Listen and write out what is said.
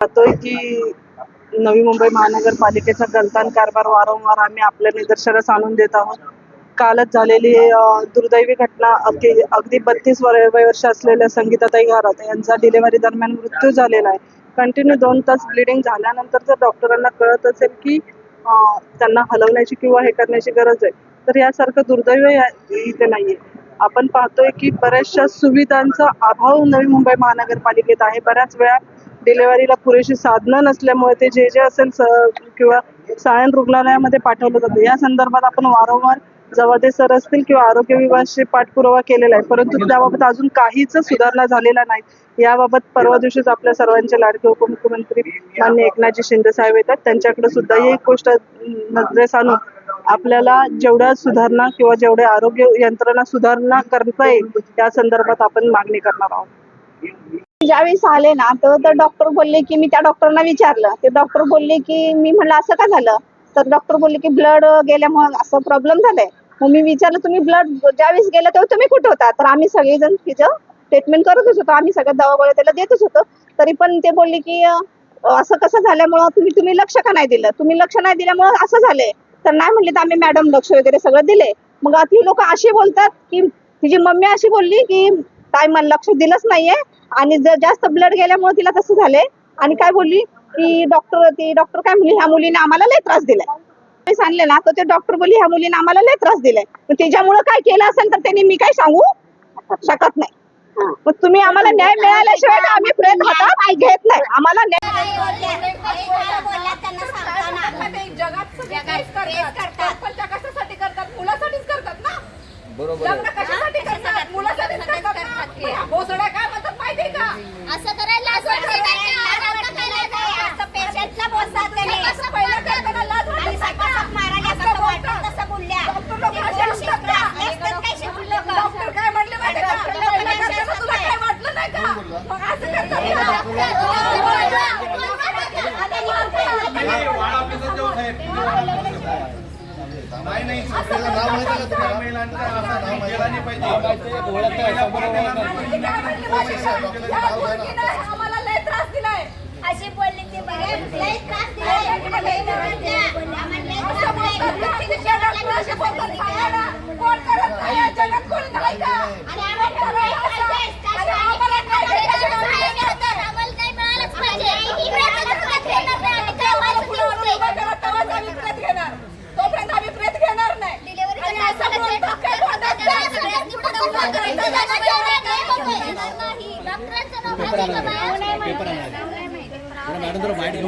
पाहतोय की नवी मुंबई महानगरपालिकेचा गलतान कारभार वारंवार आम्ही आपल्या निदर्शनास आणून देत आहोत. कालच झालेली दुर्दैवी घटना अगदी बत्तीस वर्ष असलेल्या संगीताताई घरात यांचा डिलिव्हरी दरम्यान मृत्यू झालेला आहे. कंटिन्यू दोन तास ब्लिडिंग झाल्यानंतर जर डॉक्टरांना कळत असेल की त्यांना हलवण्याची किंवा हे करण्याची गरज आहे तर यासारखं दुर्दैव इथे नाहीये. आपण पाहतोय की बऱ्याचशा सुविधांचा अभाव नवी मुंबई महानगरपालिकेत आहे. बऱ्याच वेळा डिलेव्हरीला पुरेशी साधनं नसल्यामुळे ते जे जे असेल स- किंवा सायन रुग्णालयामध्ये पाठवलं जातं. या संदर्भात आपण वारंवार जवादे सर असतील किंवा आरोग्य विभागाशी पाठपुरावा केलेला आहे. परंतु त्याबाबत अजून काहीच सुधारणा झालेला नाही याबाबत परवा दिवशीच आपल्या सर्वांचे लाडके उपमुख्यमंत्री माननीय एकनाथजी शिंदे साहेब येतात. त्यांच्याकडे सुद्धा ही एक गोष्ट नजरेस आणून आपल्याला जेवढ्या सुधारणा किंवा जेवढे आरोग्य यंत्रणा सुधारणा करता येईल त्या संदर्भात आपण मागणी करणार आहोत. ज्यावेळेस आले ना तर डॉक्टर बोलले की मी त्या डॉक्टरना विचारलं. ते डॉक्टर बोलले की मी म्हणलं असं का झालं? तर डॉक्टर बोलले की ब्लड गेल्यामुळे असं प्रॉब्लेम झालाय. मग मी विचारलं तुम्ही ब्लड ज्यावेळेस गेलं तेव्हा तुम्ही कुठे होता? तर आम्ही सगळेजण तिचं ट्रीटमेंट करतच होतो. आम्ही सगळ्या दवा गोळ्या त्याला देतच होतो. तरी पण ते बोलले की असं कसं झाल्यामुळं तुम्ही तुम्ही लक्ष का नाही दिलं? तुम्ही लक्ष नाही दिल्यामुळं असं झालंय. तर नाही म्हणले तर आम्ही मॅडम लक्ष वगैरे सगळं दिले मग ती लोक अशी बोलतात की तिची मम्मी अशी बोलली की काय मला लक्ष दिलंच नाहीये. आणि जर जास्त ब्लड गेल्यामुळे तिला तसं झालंय. आणि काय बोलली? की डॉक्टर ती डॉक्टर काय म्हणली? ह्या मुलीने आम्हाला लय त्रास दिलाय. आणले ना तर ते डॉक्टर बोलली ह्या मुलीने आम्हाला लय त्रास दिलाय. त्याच्यामुळे काय केलं असेल तर त्यांनी मी काय सांगू? शकत नाही. मग तुम्ही आम्हाला न्याय मिळाल्याशिवाय आम्ही प्रयत्न हातात घेत नाही. आम्हाला न्याय कशासाठी करतात? मुलासाठीच करतात ना? भोसड्या काय का असं करायला असं पेशंटला बोलतात त्याने असं पहिलं करताना लाज वाटत आणि नाही का? सपासप मारायला असं कसं वाटतं बोलतात. तसं बोलल्या डॉक्टर लोक ते असे बोलू असतात का? शकतात. असतात काय शिकून लोकं. डॉक्टर काय म्हणले माहितीये का? डॉक्टर लोक पहिलं असे करताना तुला असतात. काय वाटलं नाही का मग असं करतात का? डॉक्टर- वाढ ऑफिसर जेव्हा साहेब नाही नाही आपल्याला नाव माहिती का तुम्हाला? महिलांचं असं नाव केलं नाही पाहिजे. आम्हाला लय त्रास दिलाय. अशी बोलली ते लय त्रास दिला आम्हाला लय त्रास दिला आम्हाला लय त्रास असं बोलतात दिला. ना, तिथे जगात असे बोलतात सांगा ना. कोण करत नाही? जगात कोण नाही का आणि आम्हाला काय पाहिजे? आणि आम्हाला काय आम्हाला पाहिजे? आम्हाला काय मिळालंच पाहिजे. ही प्रयत्न तुला घेणार नाही. आम्ही काय आम्हाला व्हायचं पुढे नाही. उभं करा, तेव्हाच आम्ही प्रत घेणार तोपर्यंत आम्ही प्रत घेणार नाही डिलिव्हरी आणि करताना असं बोलतात काय बोलतात सगळ्यांनी काय? सगळ्यांनी पुढं उभं करायचं.